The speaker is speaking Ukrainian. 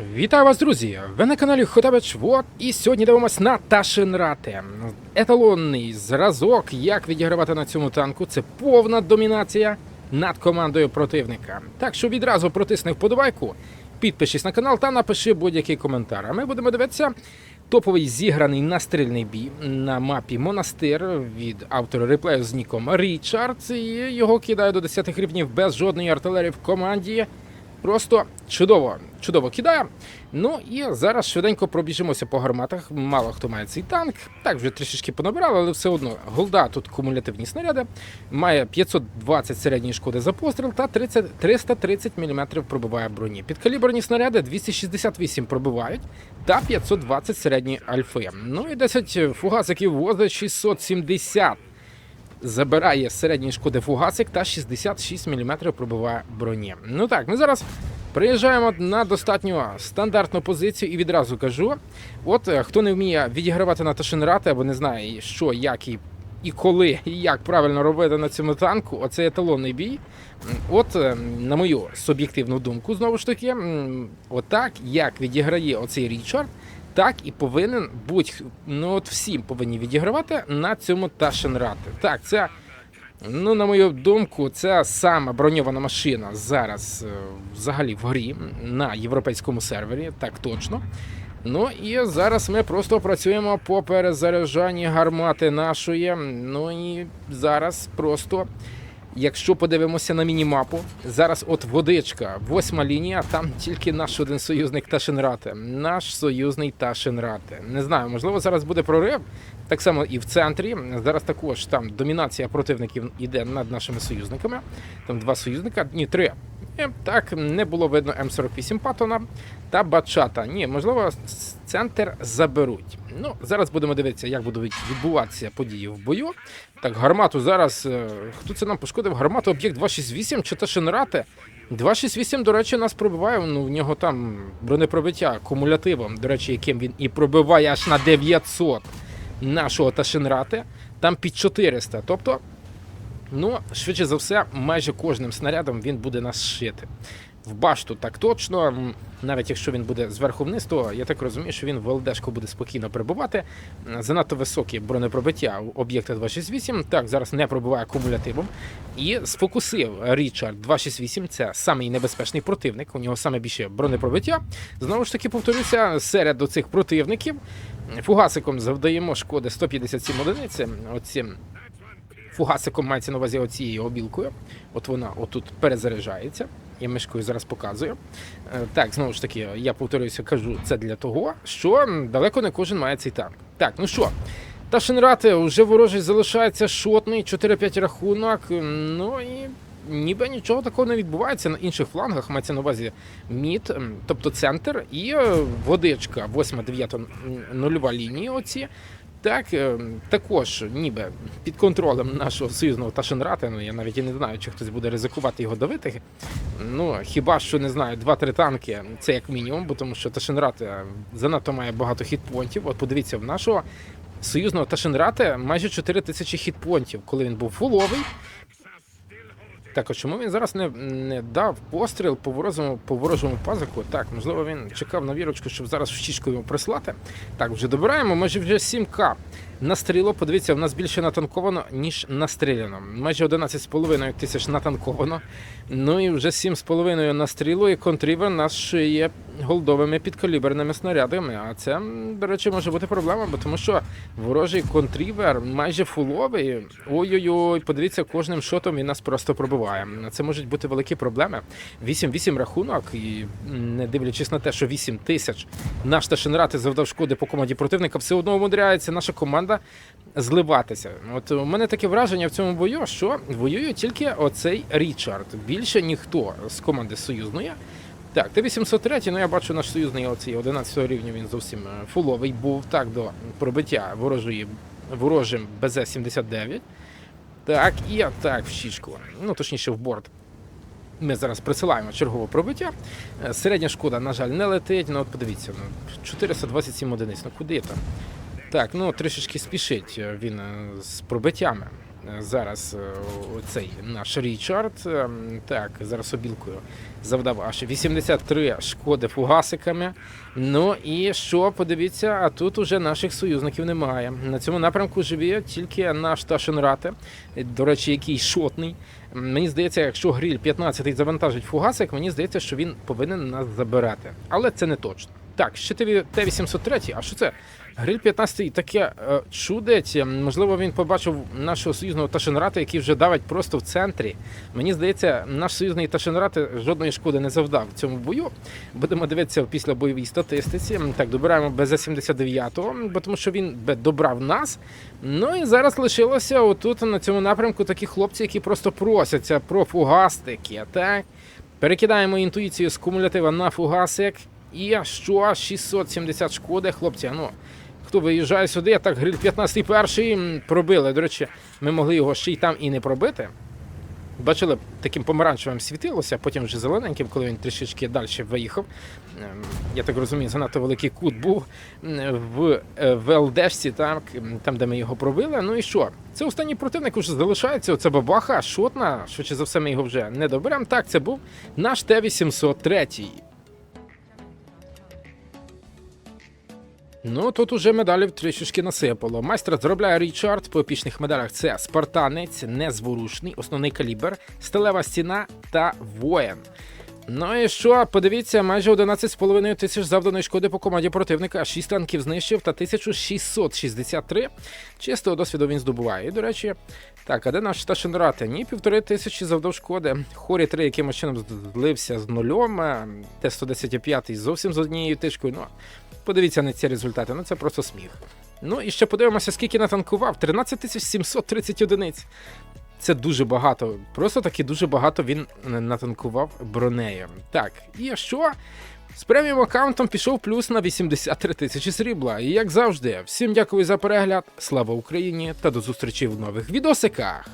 Вітаю вас, друзі! Ви на каналі Хотабич Вот, і сьогодні дивимось на Ташенрате. Еталонний зразок, як відігравати на цьому танку. Це повна домінація над командою противника. Так що відразу протисни вподобайку, підпишись на канал та напиши будь-який коментар. А ми будемо дивитися топовий зіграний настрільний бій на мапі Монастир від автора реплею з ніком Річард. І його кидає до 10 рівнів без жодної артилерії в команді. Просто чудово, чудово кидає. Ну і зараз швиденько пробіжимося по гарматах. Мало хто має цей танк. Так, вже трішечки понабирали, але все одно голда тут кумулятивні снаряди. Має 520 середньої шкоди за постріл та 30, 330 мм пробиває броні. Підкаліберні снаряди 268 пробивають та 520 середньої альфи. Ну і 10 фугасиків ВОЗа 670 забирає середньої шкоди фугасик та 66 мм пробиває броні. Ну так, ми зараз приїжджаємо на достатньо стандартну позицію і відразу кажу: от е, хто не вміє відігравати на Ташинрати або не знає, що, як і. І коли і як правильно робити на цьому танку, оцей еталонний бій. От, е, на мою суб'єктивну думку, знову ж таки, отак, як відіграє оцей Річард, так і повинен будь ну от всім повинні відігравати на цьому Ташенрати. Так, це, ну на мою думку, це сама броньована машина зараз е, взагалі в грі на європейському сервері, так точно. Ну і зараз ми просто працюємо по перезаряджанні гармати нашої. Ну і зараз просто. Якщо подивимося на мінімапу, зараз от водичка, восьма лінія, там тільки наш один союзник Ташенрате. Наш союзний Ташенрате. Не знаю, можливо, зараз буде прорив. Так само і в центрі. Зараз також там домінація противників іде над нашими союзниками. Там два союзника, ні, три. І так, не було видно М48 Паттона та Бачата. Ні, можливо, центр заберуть. Ну, зараз будемо дивитися, як будуть відбуватися події в бою. Так, гармату зараз. е, Хто це нам пошкодив? Гармату об'єкт 268 чи Ташенрате? 268, до речі, нас пробиває. Ну, в нього там бронепробиття кумулятивом, до речі, яким він і пробиває аж на 900 нашого Ташенрате. Там під 400. Тобто, ну, швидше за все, майже кожним снарядом він буде нас шити. В башту так точно, навіть якщо він буде зверху вниз, то я так розумію, що він в ЛДшку буде спокійно прибувати. Занадто високі бронепробиття у об'єкта 268. Так, зараз не пробиває кумулятивом. І сфокусив Річард 268. Це самий небезпечний противник. У нього саме більше бронепробиття. Знову ж таки, повторюся, серед оцих противників фугасиком завдаємо шкоди 157 одиниць. Оцім фугасиком мається на увазі оцією обілкою. От вона отут перезаряджається. Я мишкою зараз показую. Е, Так, знову ж таки, я повторююся, кажу це для того, що далеко не кожен має цей танк. Так, ну що, Ташенрати вже ворожий залишається шотний, 4-5 рахунок. Ну і ніби нічого такого не відбувається на інших флангах. Мається на увазі мід, тобто центр, і е, водичка, 8-9 нульова лінії. Оці. Так, е, також ніби під контролем нашого союзного Ташенрата, ну я навіть і не знаю, чи хтось буде ризикувати його давити. Ну, хіба що не знаю, 2-3 танки це як мінімум, бо тому що Ташенрат занадто має багато хітпонтів. От подивіться, в нашого союзного Ташенрата майже 4 тисячі хітпонтів, коли він був фуловий. Так, а чому він зараз не, не дав постріл по ворожому, по ворожому пазику? Так, можливо, він чекав на вірочку, щоб зараз в щічку йому прислати. Так, вже добираємо, майже вже 7К. Настріло, подивіться, в нас більше натанковано, ніж настріляно. Майже 11,5 тисяч натанковано. Ну і вже 7,5 настріло, і контрівер наш шиє голдовими підкаліберними снарядами. А це, до речі, може бути проблема, бо тому що ворожий контрівер майже фуловий. Ой-ой-ой, подивіться, кожним шотом він нас просто пробиває. Це можуть бути великі проблеми. 8-8 рахунок, і не дивлячись на те, що 8 тисяч наш Ташенрати завдав шкоди по команді противника, все одно умудряється наша команда зливатися. От у мене таке враження в цьому бою, що воює тільки оцей Річард. Більше ніхто з команди союзної. Так, Т-803, ну я бачу наш союзний оцей 11 рівня, він зовсім е, фуловий був так до пробиття ворожої, ворожим БЗ-79. Так, і так в щічку. Ну, точніше, в борт. Ми зараз присилаємо чергове пробиття. Е, Середня шкода, на жаль, не летить. Ну, от подивіться, ну, 427 одиниць. Ну куди там? Так, ну трішечки спішить е, він е, з пробиттями. е, зараз цей наш Річард. Так, зараз обілкою завдав аж 83 шкоди фугасиками. Ну і що, подивіться, а тут уже наших союзників немає. На цьому напрямку живе тільки наш Ташенрате, до речі, який шотний. Мені здається, якщо гриль 15 завантажить фугасик, мені здається, що він повинен нас забирати. Але це не точно. Так, щитові Т-803, а що це? Гриль 15 таке е, чудить. Можливо, він побачив нашого союзного Ташенрата, який вже давить просто в центрі. Мені здається, наш союзний Ташенрат жодної шкоди не завдав в цьому бою. Будемо дивитися після бойовій статистиці. Так, добираємо БЗ-79, бо тому що він бе, добрав нас. Ну і зараз лишилося отут на цьому напрямку такі хлопці, які просто просяться про фугастики. Так? Перекидаємо інтуїцію з кумулятива на фугасик. І що? 670 шкоди, хлопці. Ну, хто виїжджає сюди, так гриль 15 перший пробили. До речі, ми могли його ще й там і не пробити. Бачили, таким помаранчевим світилося, потім вже зелененьким, коли він трішечки далі виїхав. Ем, Я так розумію, занадто великий кут був в, е, так, там, де ми його пробили. Ну і що? Це останній противник уже залишається. Оце бабаха, шотна. Швидше за все, ми його вже не доберемо. Так, це був наш Т-803. Ну, тут уже медалів трішечки насипало. Майстер заробляє Річард по епічних медалях. Це спартанець, незворушний, основний калібр, сталева стіна та воїн. Ну і що, подивіться, майже 11,5 тисяч завданої шкоди по команді противника, 6 танків знищив та 1663 чистого досвіду він здобуває. І, до речі, так, а де наш Ташенрати? Ні, півтори тисячі завдав шкоди. Хорі 3 якимось чином злився з нульом, е, Т-115 зовсім з однією тишкою. Ну, подивіться на ці результати, ну це просто сміх. Ну і ще подивимося, скільки натанкував. 13 730 одиниць. Це дуже багато. Просто таки дуже багато він е, натанкував бронею. Так, і що? З преміум аккаунтом пішов плюс на 83 тисячі срібла. І як завжди, всім дякую за перегляд. Слава Україні та до зустрічі в нових відосиках.